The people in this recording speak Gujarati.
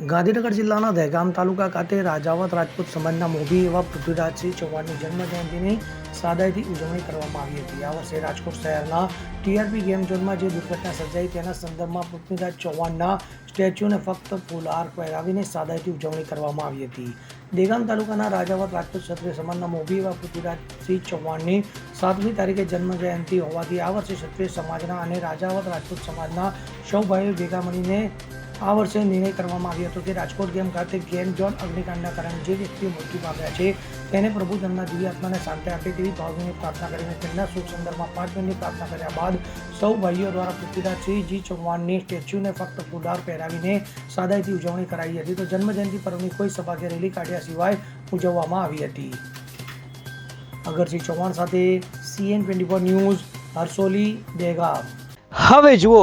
ગાંધીનગર જિલ્લાના દહેગામ તાલુકા ખાતે રાજાવત રાજપૂત સમાજના મોભી એવા પૃથ્વીરાજસિંહ ચૌહાણની જન્મજયંતિની સાદાઈથી ઉજવણી કરવામાં આવી હતી. આ વર્ષે રાજકોટ શહેરના ટીઆરપી ગેમ ઝોનમાં જે દુર્ઘટના સર્જાઈ તેના સંદર્ભમાં પૃથ્વીરાજ ચૌહાણના સ્ટેચ્યુને ફક્ત ફૂલહાર પહેરાવીને સાદાઈથી ઉજવણી કરવામાં આવી હતી. દેગામ તાલુકાના રાજાવત રાજપૂત ક્ષત્રિય સમાજના મોભી એવા પૃથ્વીરાજસિંહ ચૌહાણની સાતમી તારીખે જન્મજયંતિ હોવાથી આ વર્ષે ક્ષત્રિય સમાજના અને રાજાવત રાજપૂત સમાજના સૌ ભાઈઓ ભેગા મળીને આ વર્ષે નિર્ણય કરવામાં આવ્યો હતો કે રાજકોટ ગેમ ખાતે ગેમ ઝોન અગ્નિકાંડના કારણે જે વ્યક્તિઓ મૃત્યુ પામ્યા છે, તેને પ્રભુ તેમના દિવ્ય આત્માને શાંતિ આપે તેવી ભાવની પ્રાર્થના કરીને તેમના શુભ સંદર્ભમાં પાંચ મિનિટની પ્રાર્થના કર્યા બાદ સૌ ભાઈઓ દ્વારા પૃથ્વીરાજસિંહજી ચૌહાણની સ્ટેચ્યુને ફક્ત ફૂલહાર પહેરાવીને સાદાઈથી ઉજવણી કરાઈ હતી. તો જન્મજયંતિ પર્વની કોઈ સભા કે રેલી કાઢ્યા સિવાય ઉજવવામાં આવી હતી. અગરસિંહ ચૌહાણ સાથે CN twenty four news, Harsholi Dega હવે જુઓ